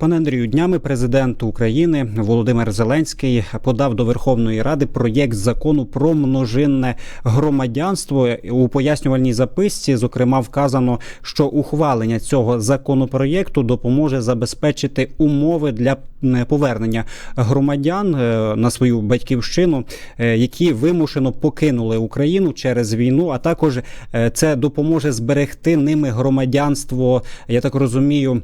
Пане Андрію, днями президент України Володимир Зеленський подав до Верховної Ради проєкт закону про множинне громадянство. У пояснювальній записці, зокрема, вказано, що ухвалення цього законопроєкту допоможе забезпечити умови для повернення громадян е, на свою батьківщину, е, які вимушено покинули Україну через війну. А також е, це допоможе зберегти ними громадянство. Я так розумію.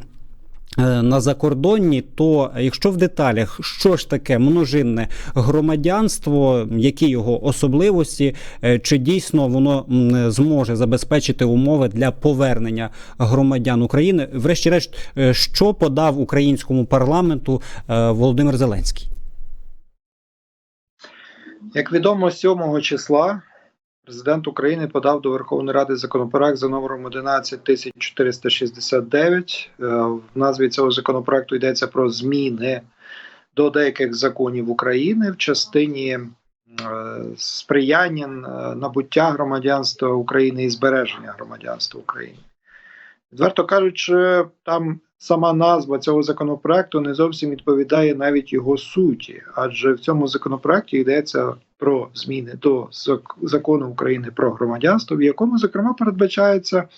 Е, на закордонні, то якщо в деталях, що ж таке множинне громадянство, які його особливості, е, чи дійсно воно зможе забезпечити умови для повернення громадян України? Врешті-решт, е, що подав українському парламенту е, Володимир Зеленський? Як відомо, 7 числа президент України подав до Верховної Ради законопроект за номером 11469. Е, В назві цього законопроекту йдеться про зміни до деяких законів України в частині е, сприяння е, набуття громадянства України і збереження громадянства України. Відверто кажучи, там сама назва цього законопроекту не зовсім відповідає навіть його суті, адже в цьому законопроекті йдеться про зміни до зак- закону України про громадянство, в якому зокрема передбачається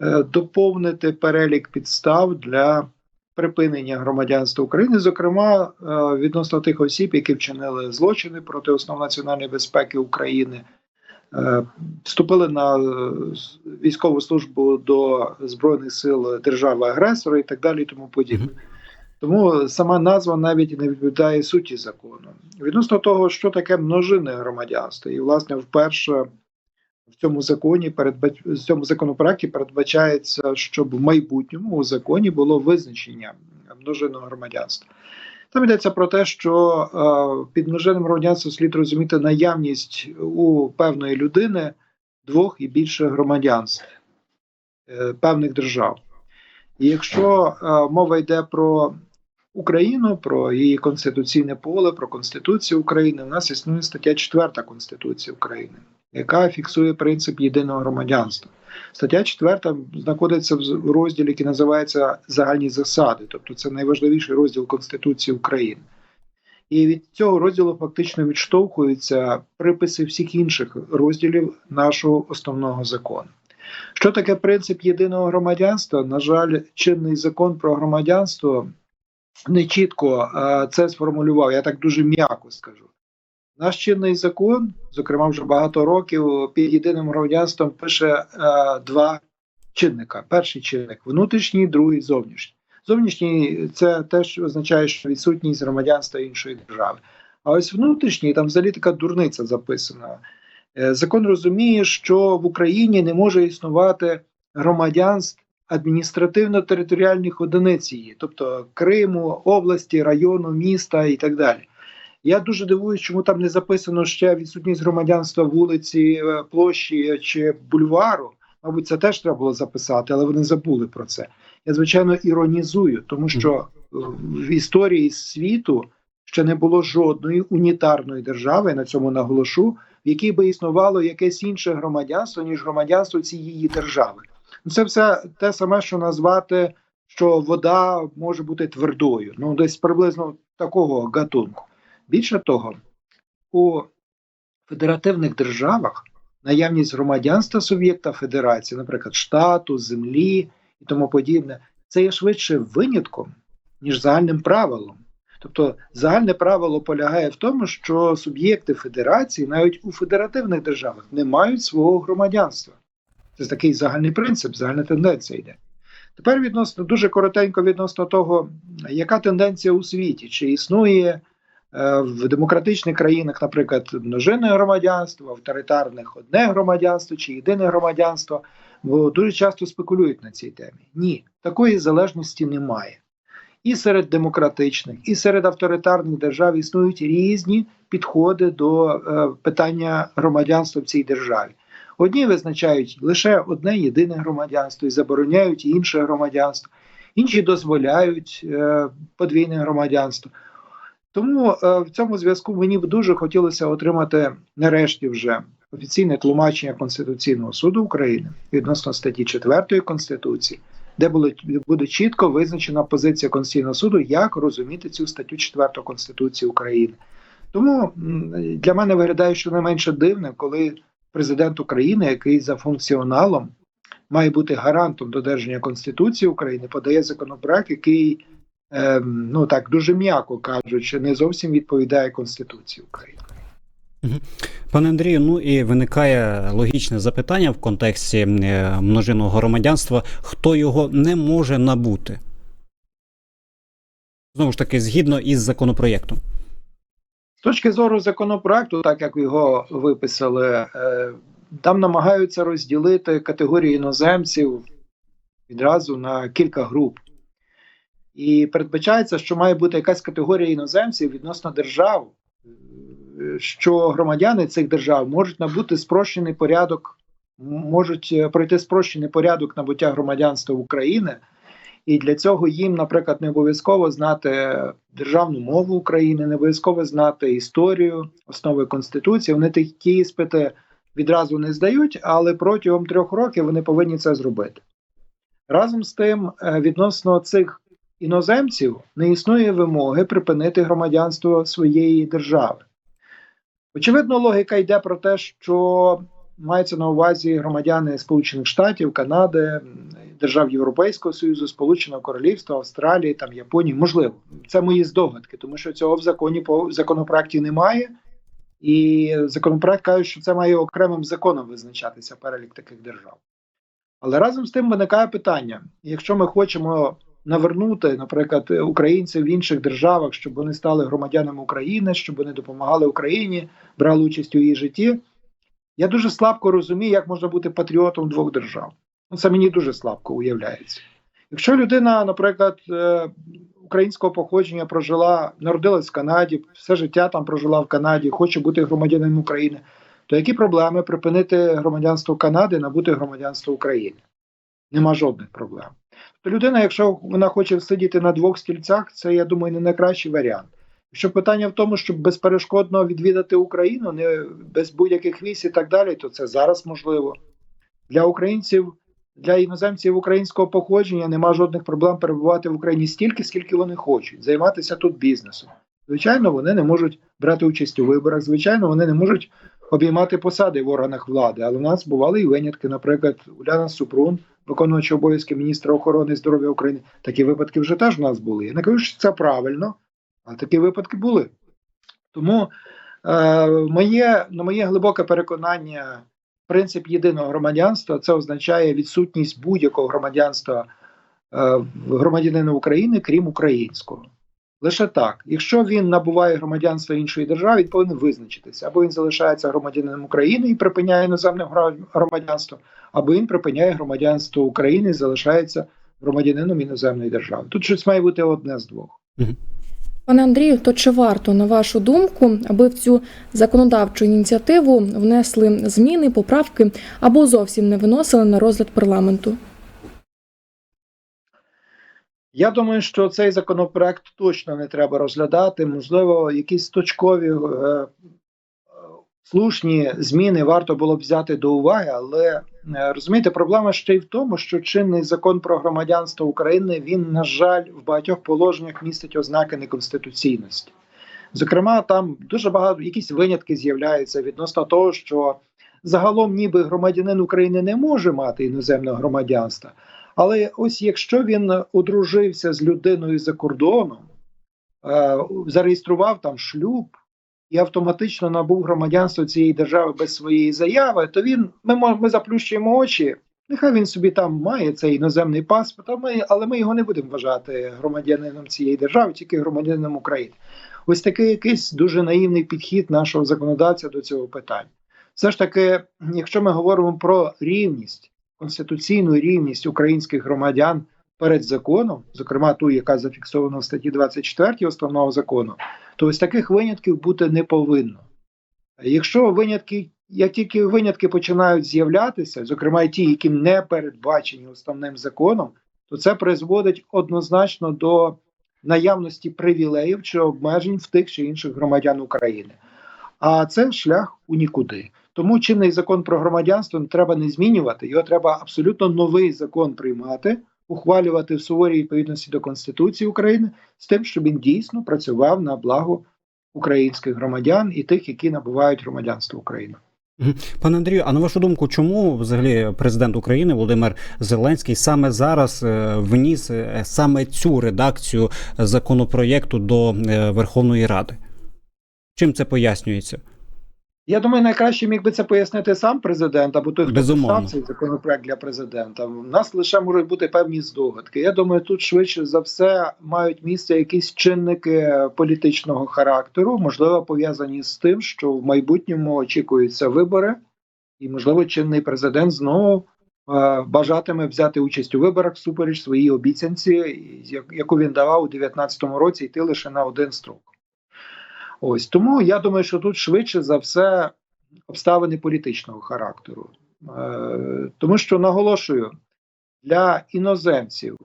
е, доповнити перелік підстав для припинення громадянства України, зокрема е, відносно тих осіб, які вчинили злочини проти основ національної безпеки України. е, Вступили на військову службу до збройних сил держави-агресора і так далі, і тому подібне. Тому сама назва навіть не відповідає суті закону. Відносно того, що таке множинне громадянство, і власне вперше в цьому законі передбач... в цьому законопроекті передбачається, щоб в майбутньому у законі було визначення множинного громадянства. Там йдеться про те, що е, під множинним громадянством слід розуміти наявність у певної людини двох і більше громадянств е, певних держав. І якщо е, мова йде про Україну, про її конституційне поле, про Конституцію України, у нас існує стаття 4 Конституції України, яка фіксує принцип єдиного громадянства. Стаття 4 знаходиться в розділі, який називається Загальні засади, тобто це найважливіший розділ Конституції України. І від цього розділу фактично відштовхуються приписи всіх інших розділів нашого основного закону. Що таке принцип єдиного громадянства? На жаль, чинний закон про громадянство не чітко е, це сформулював. Я так дуже м'яко скажу. Наш чинний закон, зокрема, вже багато років під єдиним громадянством пише е, два чинника: перший чинник внутрішній, другий зовнішній. Зовнішній це те, що означає, що відсутність громадянства іншої держави. А ось внутрішній там взагалі така дурниця записана. Е, Закон розуміє, що в Україні не може існувати громадянств адміністративно-територіальних одиниць її, тобто Криму, області, району, міста і так далі. Я дуже дивуюсь, чому там не записано ще відсутність громадянства вулиці, е, площі чи бульвару. Мабуть, це теж треба було записати, але вони забули про це. Я звичайно іронізую, тому що е, в історії світу ще не було жодної унітарної держави, я на цьому наголошу, в якій би існувало якесь інше громадянство, ніж громадянство цієї держави. Ну, Це все те саме, що назвати, що вода може бути твердою. Ну, десь приблизно такого гатунку. Більше того, у федеративних державах наявність громадянства суб'єкта федерації, наприклад, штату, землі і тому подібне, це є швидше винятком, ніж загальним правилом. Тобто загальне правило полягає в тому, що суб'єкти федерації навіть у федеративних державах не мають свого громадянства. Це такий загальний принцип, загальна тенденція йде. Тепер відносно дуже коротенько відносно того, яка тенденція у світі, чи існує е, в демократичних країнах, наприклад, множинне громадянство, авторитарних одне громадянство чи єдине громадянство, бо дуже часто спекулюють на цій темі. Ні, такої залежності немає. І серед демократичних, і серед авторитарних держав існують різні підходи до е, питання громадянства в цій державі. Одні визначають лише одне єдине громадянство і забороняють інше громадянство, інші дозволяють е, подвійне громадянство. Тому е, в цьому зв'язку мені б дуже хотілося отримати нарешті вже офіційне тлумачення Конституційного суду України відносно статті 4 Конституції, де буде, буде чітко визначена позиція Конституційного суду, як розуміти цю статтю 4 Конституції України. Тому для мене виглядає щонайменше дивним, коли президент України, який за функціоналом має бути гарантом додержання Конституції України, подає законопроект, який, ем, ну так дуже м'яко кажучи, не зовсім відповідає Конституції України. Пане Андрію, ну і виникає логічне запитання в контексті е, множинного громадянства: хто його не може набути? Знову ж таки, згідно із законопроєктом. З точки зору законопроекту, так як його виписали, е, там намагаються розділити категорії іноземців відразу на кілька груп. І передбачається, що має бути якась категорія іноземців відносно держав, е, що громадяни цих держав можуть набути спрощений порядок, можуть е, пройти спрощений порядок набуття громадянства України. І для цього їм, наприклад, не обов'язково знати державну мову України, не обов'язково знати історію, основи конституції. Вони такі іспити відразу не здають, але протягом трьох років вони повинні це зробити. Разом з тим, е, відносно цих іноземців не існує вимоги припинити громадянство своєї держави. Очевидно, логіка йде про те, що мається на увазі громадяни Сполучених Штатів, Канади, держав Європейського Союзу, Сполученого Королівства, Австралії, там Японії. Можливо, це мої здогадки, тому що цього в законі по законопроекті немає. І законопроект каже, що це має окремим законом визначатися перелік таких держав. Але разом з тим виникає питання: якщо ми хочемо навернути, наприклад, українців в інших державах, щоб вони стали громадянами України, щоб вони допомагали Україні, брали участь у її житті, я дуже слабко розумію, як можна бути патріотом двох держав. Ну, Це мені дуже слабко уявляється. Якщо людина, наприклад, е, українського походження прожила, народилась в Канаді, все життя там прожила в Канаді, хоче бути громадянином України, то які проблеми припинити громадянство Канади, набути громадянство України? Нема жодних проблем. То людина, якщо вона хоче сидіти на двох стільцях, це я думаю не найкращий варіант. Якщо питання в тому, щоб безперешкодно відвідати Україну, не без будь-яких віз і так далі, то це зараз можливо. Для українців, для іноземців українського походження нема жодних проблем перебувати в Україні стільки, скільки вони хочуть, займатися тут бізнесом. Звичайно, вони не можуть брати участь у виборах. Звичайно, вони не можуть обіймати посади в органах влади. Але в нас бували і винятки. Наприклад, Уляна Супрун, виконуючи обов'язки міністра охорони здоров'я України. Такі випадки вже теж у нас були. Я не кажу, що це правильно, а такі випадки були. Тому е, моє, на моє глибоке переконання, принцип єдиного громадянства це означає відсутність будь-якого громадянства е, громадянина України, крім українського. Лише так. Якщо він набуває громадянство іншої держави, він повинен визначитися. Або він залишається громадянином України і припиняє іноземне громадянство, або він припиняє громадянство України і залишається громадянином іноземної держави. Тут щось має бути одне з двох. Пане Андрію, то чи варто, на вашу думку, аби в цю законодавчу ініціативу внесли зміни, поправки або зовсім не виносили на розгляд парламенту? Я думаю, що цей законопроект точно не треба розглядати. Можливо, якісь точкові е, слушні зміни варто було б взяти до уваги, але е, розумієте, проблема ще й в тому, що чинний закон про громадянство України він, на жаль, в багатьох положеннях містить ознаки неконституційності. Зокрема, там дуже багато якісь винятки з'являються відносно того, що загалом, ніби громадянин України не може мати іноземного громадянства. Але ось якщо він одружився з людиною за кордоном, е, зареєстрував там шлюб і автоматично набув громадянство цієї держави без своєї заяви, то він ми, ми заплющуємо очі. Нехай він собі там має цей іноземний паспорт, але ми його не будемо вважати громадянином цієї держави, тільки громадянином України. Ось такий якийсь дуже наївний підхід нашого законодавця до цього питання. Все ж таки, якщо ми говоримо про рівність, конституційну рівність українських громадян перед законом, зокрема ту, яка зафіксована в статті 24 основного закону, то ось таких винятків бути не повинно. Якщо винятки, як тільки винятки починають з'являтися, зокрема ті, які не передбачені основним законом, то це призводить однозначно до наявності привілеїв чи обмежень в тих чи інших громадян України. А це шлях у нікуди. Тому чинний закон про громадянство треба не змінювати, його треба абсолютно новий закон приймати, ухвалювати в суворій відповідності до Конституції України з тим, щоб він дійсно працював на благо українських громадян і тих, які набувають громадянство України. Пане Андрію, а на вашу думку, чому взагалі президент України Володимир Зеленський саме зараз е, вніс е, саме цю редакцію законопроєкту до е, Верховної Ради? Чим це пояснюється? Я думаю, найкраще міг би це пояснити сам президент або той, хто Безумовно. писав цей законопроект для президента. У нас лише можуть бути певні здогадки. Я думаю, тут швидше за все мають місце якісь чинники політичного характеру, можливо, пов'язані з тим, що в майбутньому очікуються вибори, і можливо, чинний президент знову е, бажатиме взяти участь у виборах всупереч своїй обіцянці, яку він давав у 2019 році, йти лише на один строк. Ось тому я думаю, що тут швидше за все обставини політичного характеру. Е, тому що наголошую, для іноземців,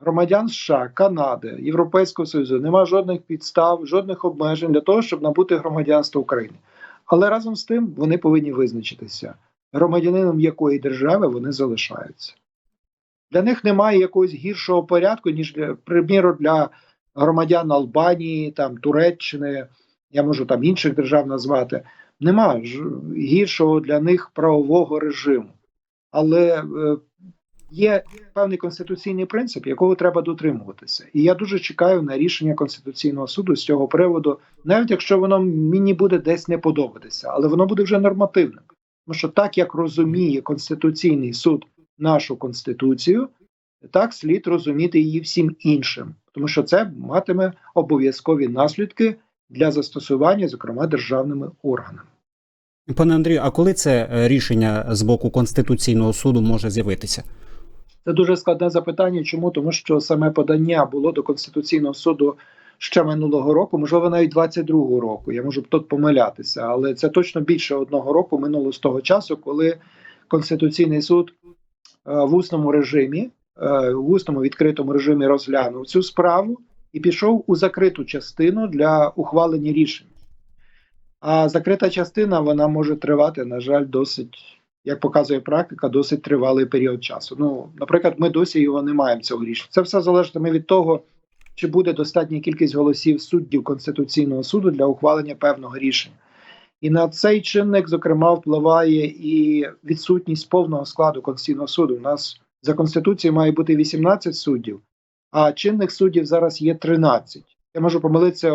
громадян США, Канади, Європейського Союзу нема жодних підстав, жодних обмежень для того, щоб набути громадянство України. Але разом з тим вони повинні визначитися, громадянином якої держави вони залишаються. Для них немає якогось гіршого порядку, ніж для приміру для громадян Албанії, там Туреччини, я можу там інших держав назвати. Нема гіршого для них правового режиму. Але е, є певний конституційний принцип, якого треба дотримуватися. І я дуже чекаю на рішення Конституційного суду з цього приводу, навіть якщо воно мені буде десь не подобатися, але воно буде вже нормативним. Тому що так як розуміє Конституційний суд нашу конституцію, так слід розуміти її всім іншим, тому що це матиме обов'язкові наслідки для застосування, зокрема державними органами. Пане Андрію, а коли це е, рішення з боку Конституційного суду може з'явитися? Це дуже складне запитання. Чому? Тому що саме подання було до Конституційного суду ще минулого року, можливо, навіть 22-го року. Я можу тут помилятися, але це точно більше одного року минуло з того часу, коли Конституційний суд е, в усному режимі, е, в усному відкритому режимі розглянув цю справу і пішов у закриту частину для ухвалення рішень. А закрита частина вона може тривати, на жаль, досить, як показує практика, досить тривалий період часу. Ну, наприклад, ми досі його не маємо цього рішення. Це все залежатиме від того, чи буде достатня кількість голосів суддів Конституційного суду для ухвалення певного рішення. І на цей чинник, зокрема, впливає і відсутність повного складу Конституційного суду. У нас за Конституцією має бути 18 суддів, а чинних суддів зараз є 13. Я можу помилитися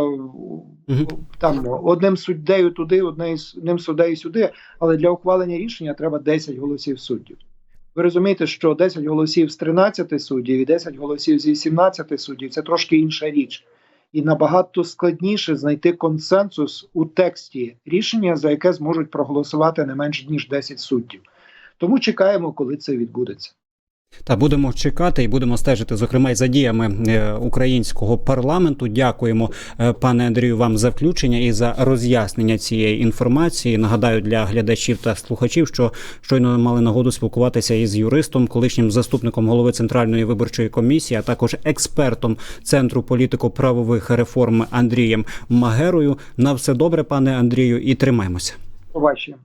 там одним суддею туди, одним суддею сюди, але для ухвалення рішення треба 10 голосів суддів. Ви розумієте, що 10 голосів з 13 суддів і 10 голосів з 18 суддів це трошки інша річ. І набагато складніше знайти консенсус у тексті рішення, за яке зможуть проголосувати не менш ніж 10 суддів. Тому чекаємо, коли це відбудеться. Та будемо чекати і будемо стежити, зокрема, й за діями е, українського парламенту. Дякуємо, е, пане Андрію, вам за включення і за роз'яснення цієї інформації. Нагадаю для глядачів та слухачів, що щойно мали нагоду спілкуватися із юристом, колишнім заступником голови центральної виборчої комісії, а також експертом центру політико-правових реформ Андрієм Магерою. На все добре, пане Андрію, і тримаємося. Побачимо.